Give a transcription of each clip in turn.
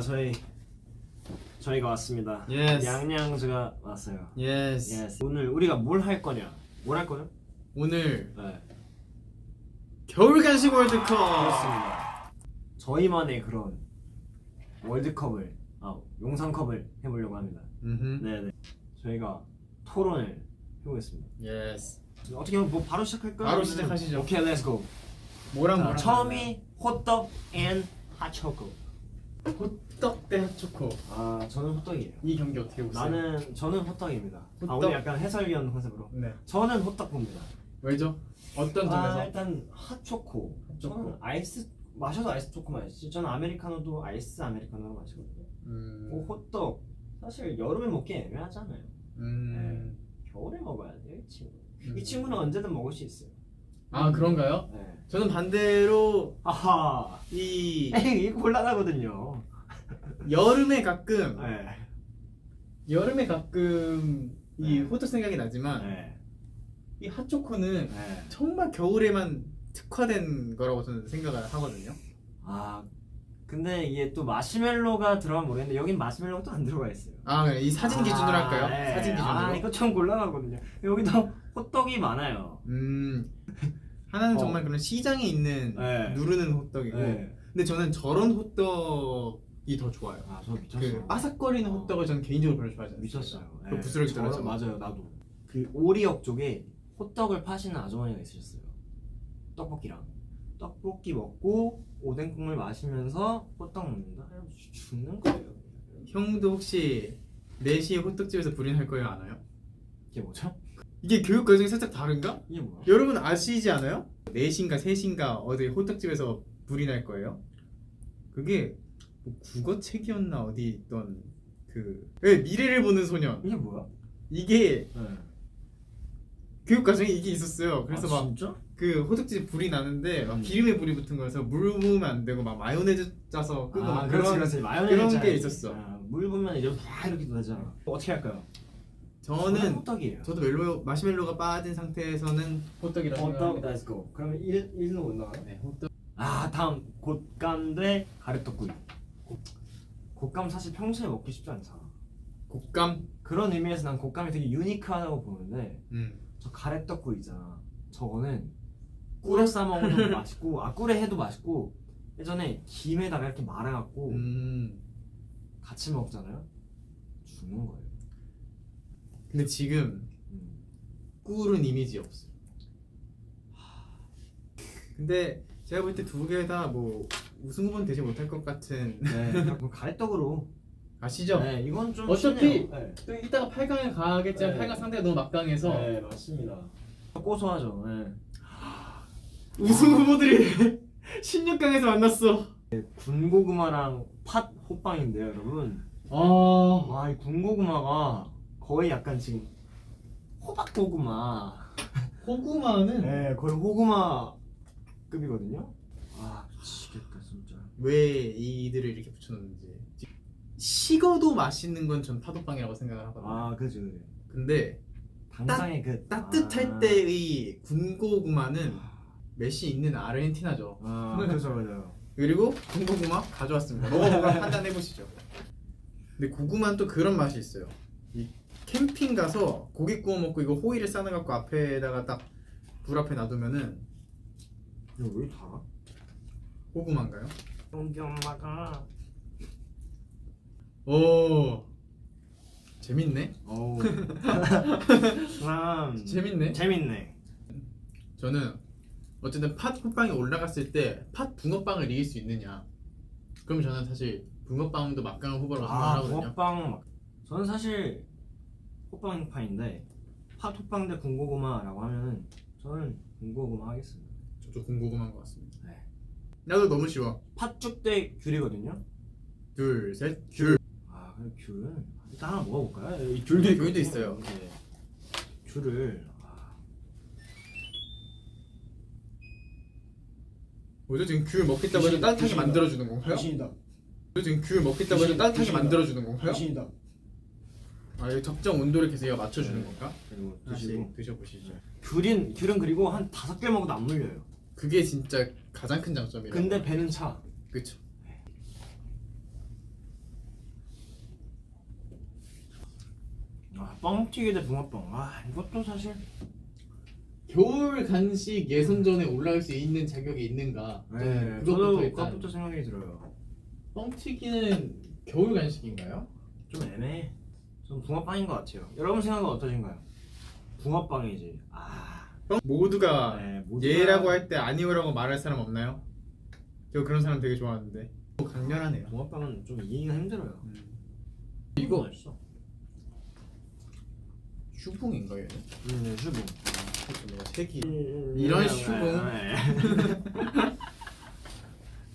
저희 저희가 왔습니다. Yes. 양양즈가 왔어요. 예스. Yes. 오늘 우리가 뭘 할 거냐? 뭘 할 거냐? 오늘 네. 겨울 간식 월드컵. 그렇습니다. 저희만의 그런 월드컵을 아 용산컵을 해보려고 합니다. 음. 네네. 저희가 토론을 해보겠습니다. 예스. 어떻게 하면 뭐 바로 시작할까요? 바로 시작하시죠. 오케이, 렛츠 고. 뭐랑 자, 뭐랑 처음이 호떡 앤 핫초코. 호떡 대 핫초코. 아 저는 호떡이에요. 이 경기 어떻게 보세요? 나는 저는 호떡입니다. 아 호떡? 오늘 약간 해설위원 컨셉으로. 네. 저는 호떡 봅니다. 왜죠? 어떤 아, 점에서? 일단 핫초코. 저는 아이스 마셔도 아이스 초코 마시지. 저는 아메리카노도 아이스 아메리카노 마시거든요. 음. 뭐 호떡 사실 여름에 먹기 애매하잖아요. 음. 겨울에 먹어야 돼요, 이 친구. 음. 이 친구는 언제든 먹을 수 있어요. 아 그런가요? 네. 저는 반대로 아하. 이 에이, 이거 곤란하거든요. 여름에 가끔 네. 여름에 가끔 이 네. 호떡 생각이 나지만 네. 이 핫초코는 네. 정말 겨울에만 특화된 거라고 저는 생각을 하거든요. 아, 근데 이게 또 마시멜로가 들어가면 모르겠는데 여긴 마시멜로가 또 안 들어가 있어요. 아, 그래. 이 사진 기준으로 아, 할까요? 네. 사진 기준으로. 아, 이거 좀 곤란하거든요. 여기도 호떡이 많아요. 음. 하나는 어. 정말 그런 시장에 있는 네. 누르는 호떡이고 네. 근데 저는 저런 호떡이 더 좋아요. 아, 저 미쳤어. 그 바삭거리는 호떡을 저는 개인적으로 별로 좋아하지 않아요. 미쳤어요. 그 부스러기 저는 떨어져. 맞아요, 나도. 그 오리역 쪽에 호떡을 파시는 아주머니가 있으셨어요. 떡볶이랑 떡볶이 먹고 오뎅 국물 마시면서 호떡 먹는다. 이러면 죽는 거예요. 형도 혹시 4시에 호떡집에서 불인할 거예요, 아나요? 이게 뭐죠? 이게 교육 과정이 살짝 다른가? 이게 뭐야? 여러분 아시지 않아요? 4시인가 3시인가 어디 호떡집에서 불이 날 거예요. 그게 뭐 국어책이었나 어디 있던 그왜 미래를 보는 소년 이게 뭐야? 이게 네. 교육 과정에 이게 있었어요. 그래서 아, 막 진짜? 그 호떡집 불이 나는데 막 음. 기름에 불이 붙은 거여서 물 부으면 안 되고 막 마요네즈 짜서 끄고 아, 막 그렇지, 그런 그렇지. 마요네즈 그런 게 짜야지. 있었어. 아, 물 부으면 이제 다 이렇게 되잖아. 어떻게 할까요? 저는 호떡이에요. 저도 멜로 마시멜로가 빠진 상태에서는 호떡이라고 호떡, go. 그러면 1, 1로 올라가요? 네, 호떡. 아 다음 곶감 대 가래떡구이 곶감 사실 평소에 먹기 쉽지 않잖아 곶감. 그런 의미에서 난 곶감이 되게 유니크하다고 보는데 음. 저 가래떡구이 있잖아 저거는 꿀에 싸 먹어도 맛있고 아 꿀에 해도 맛있고 예전에 김에다가 이렇게 말아갖고 음. 같이 먹잖아요 죽는 거예요 근데 지금 음. 꿀은 이미지 없어. 근데 제가 볼 때 두 개 다 뭐 우승 후보는 되지 못할 것 같은 네 그럼 가래떡으로 아시죠? 네 이건 좀 어차피 쉽네요. 네. 또 이따가 8강에 가겠지만 네. 8강 상대가 너무 막강해서 네 맞습니다 고소하죠 네. 우승 후보들이 16강에서 만났어. 군고구마랑 팥 호빵인데요, 여러분. 아, 와, 이 군고구마가 거의 약간 지금 호박 고구마. 호구마는 네, 거의 호구마급이거든요. 아, 미치겠다 진짜. 왜 이들을 이렇게 붙여놓는지 식어도 맛있는 건 전 파도빵이라고 생각을 하거든요. 아, 그죠, 그죠. 근데 당장의 그 따뜻할 아. 때의 군고구마는 맛이 있는 아르헨티나죠. 아, 그죠, 그죠. 그리고 군고구마 가져왔습니다. 먹어보고 판단해 보시죠. 근데 고구마는 또 그런 맛이 있어요. 이 캠핑 가서 고기 구워 먹고 이거 호일을 싸는 갖고 앞에다가 딱 불 앞에 놔두면은 이거 왜 달아? 고구마인가요? 용기 엄마가. 오 재밌네. 어우. 참. 재밌네. 재밌네. 저는 어쨌든 팥 호빵이 올라갔을 때 팥 붕어빵을 이길 수 있느냐? 그럼 저는 사실 붕어빵도 막강한 후보라고 아, 생각하거든요. 막- 저는 사실 호빵파인데 팥 호빵 대 군고구마라고 하면은 저는 군고구마 하겠습니다. 저도 군고구마인 것 같습니다. 네. 나도 너무 쉬워. 팥죽 대 귤이거든요. 둘, 셋, 귤. 아, 그럼 귤은 일단 하나 먹어볼까요? 이 귤도 있고. 귤도 있어요. 네. 귤을 아, 뭐죠? 지금 귤 먹겠다고 해서 귀신, 따뜻하게 귀신이다. 만들어주는 건가요? 귀신이다. 뭐죠? 지금 귤 먹겠다고 해서 귀신, 따뜻하게 귀신이다. 만들어주는 건가요? 귀신이다. 아, 이 적정 온도를 계속 맞춰주는 네. 건가? 그리고 아, 드시고 네, 드셔보시죠. 네. 귤인 귤은 그리고 한 다섯 개 먹어도 안 물려요. 그게 진짜 가장 큰 장점이라. 근데 배는 차. 그쵸. 아, 뻥튀기 대 붕어빵. 아 이것도 사실 겨울 간식 예선전에 올라갈 수 있는 자격이 있는가? 네, 저도 그것부터 생각이 들어요. 뻥튀기는 겨울 간식인가요? 좀 애매해. 전 붕어빵인 것 같아요. 여러분 생각은 어떠신가요? 붕어빵이지. 아, 모두가 네, 모두가- 예라고 할 때 아니오라고 말할 사람 없나요? 저 그런 사람 되게 좋아하는데 어, 강렬하네요 붕어빵은 좀 이해가 힘들어요. 이거 맛있어. 슈붕인가요? 얘는? 음, 네, 슈붕. 뭐가 색이 음, 이런 네, 슈붕. 네.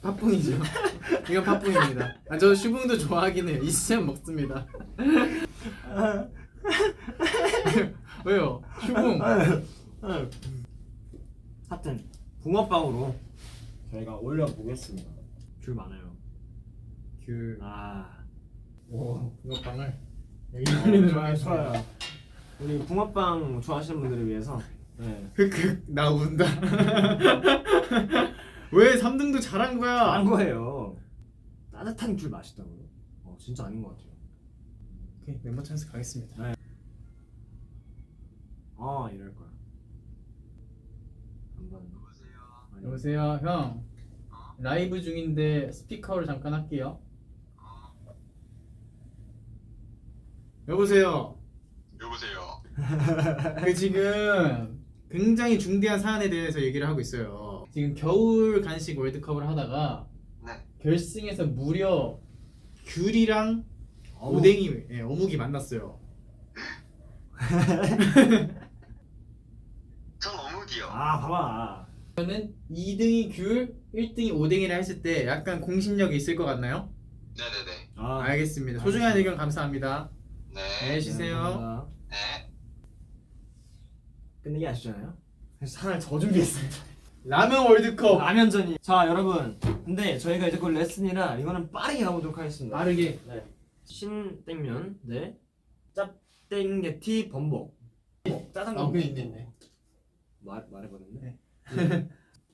팥붕이죠 이건 팥붕입니다 아, 저 슈붕도 좋아하긴 해요 있으면 먹습니다 왜요? 슈붕 네. 하여튼 붕어빵으로 저희가 올려보겠습니다. 줄 많아요. 그 아, 오, 붕어빵을 어, 좋아요, 좋아요. 우리 붕어빵 좋아하시는 분들을 위해서 네. 흑흑 나 운다 왜 3등도 잘한 거야 안 거예요. 따뜻한 귤 맛있다고요? 어, 진짜 아닌 것 같아요. 오케이 멤버 찬스 가겠습니다. 아, 이럴 거야. 한번 여보세요. 형. 라이브 중인데 스피커로 잠깐 할게요. 여보세요. 여보세요. 그 지금 굉장히 중대한 사안에 대해서 얘기를 하고 있어요. 지금 겨울 간식 월드컵을 하다가 네. 결승에서 무려 귤이랑 어묵. 오뎅이 예, 어묵이 만났어요 전 어묵이요. 아, 봐봐. 2등이 귤 1등이 오뎅이라 했을 때 약간 공신력이 있을 것 같나요? 네네네. 아, 알겠습니다 소중한 알겠습니다. 의견 감사합니다 네. 네 쉬세요 감사합니다. 네. 끝내기 아시잖아요? 그래서 하나를 더 준비했습니다. 라면 월드컵 라면전이. 자, 여러분. 근데 저희가 이제 곧 레슨이라 이거는 빠르게 가보도록 하겠습니다. 빠르게 네. 신땡면 네. 짭땡게티 범벅. 짜장면. 아 그게 있네 말 말해버렸네. 네.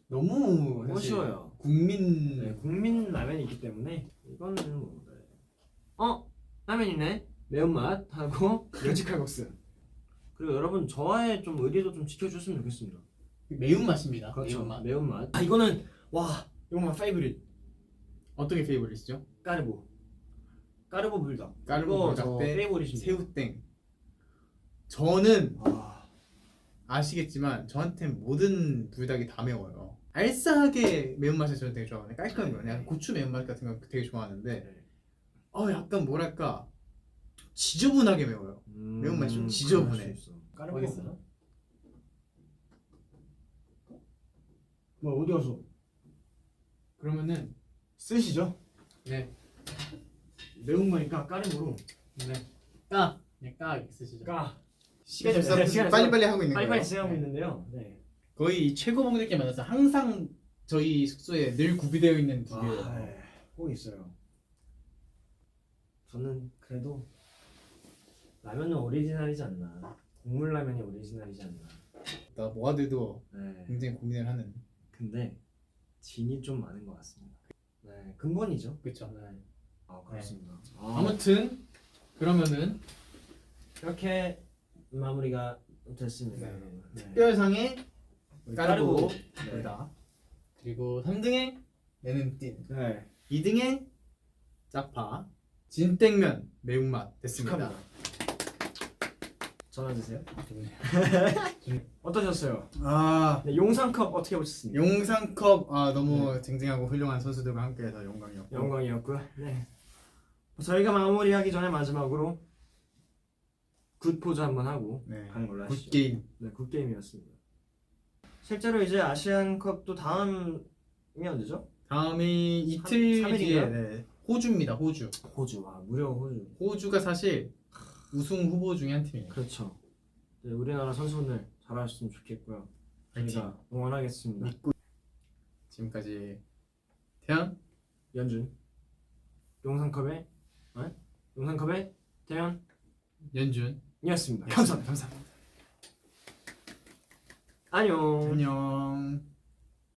너무 너무 사실 쉬워요. 국민 네, 국민 라면이 있기 때문에 이거는 뭐 네. 어 라면이네 매운맛 하고 멸치칼국수 그리고 여러분 저와의 좀 의리도 좀 지켜주셨으면 좋겠습니다 매운 맛입니다 그렇죠 매운 맛 매운맛 아 이거는 와 이거 페이브릿 어떻게 페이보릿이죠? 까르보 까르보 불닭. 까르보 이거 불닭 저대 페이보릿입니다 새우땡. 저는 아, 아시겠지만 저한테 모든 불닭이 다 매워요. 알싸하게 매운맛을 저는 되게 좋아하거든요 깔끔한 거 약간 고추 매운맛 같은 거 되게 좋아하는데 네. 어 약간 뭐랄까 지저분하게 매워요. 음, 매운맛이 좀 지저분해. 수 있어. 까르보. 뭐 어디 가서? 그러면은 쓰시죠. 네 매운 거니까 까르보로 까 그냥 까 이렇게 쓰시죠 까 시간이 네, 없어서 시간이 빨리빨리 하고 있는 빨리빨리 거예요 진행하고 네. 있는데요 네. 거의 이 최고 봉들끼리 만나서 항상 저희 숙소에 늘 구비되어 있는 두 개예요 아, 네. 꼭 있어요. 저는 그래도 라면은 오리지널이지 않나. 국물 라면이 오리지널이지 않나. 나 모아들도 네. 굉장히 고민을 하는 근데 진이 좀 많은 것 같습니다. 네, 근본이죠. 그렇죠 네. 아 그렇습니다. 아, 아무튼 그러면은 이렇게 마무리가 됐습니다. 네. 여러분. 네. 특별상의 까르보 까르보. 불닭 그리고 3등에 내는 띵 네. 2등의 짜파 진땡면 매운맛 됐습니다 축하합니다. 전화 주세요. 어떠셨어요? 아 네, 용상컵 어떻게 보셨습니까? 용상컵 아 너무 쟁쟁하고 훌륭한 선수들과 함께해서 영광이었고 영광이었고요. 네. 저희가 마무리하기 전에 마지막으로 굿 포즈 한번 하고 네. 가는 걸로 하시죠. 굿게임 네, 굿 게임이었습니다. 실제로 이제 아시안컵도 다음이 언제죠? 다음이 이틀 삼- 뒤에 삼일인가요? 네, 호주입니다 호주 호주. 아, 무려 호주. 호주가 사실 우승 후보 중에 한 팀이에요 그렇죠. 네, 우리나라 선수분들 잘하셨으면 좋겠고요. 저희가 응원하겠습니다. 지금까지 태양 연준. 용상컵의 네? 용상컵의 태연이었습니다. 연준 감사합니다. 감사합니다. 안녕. 안녕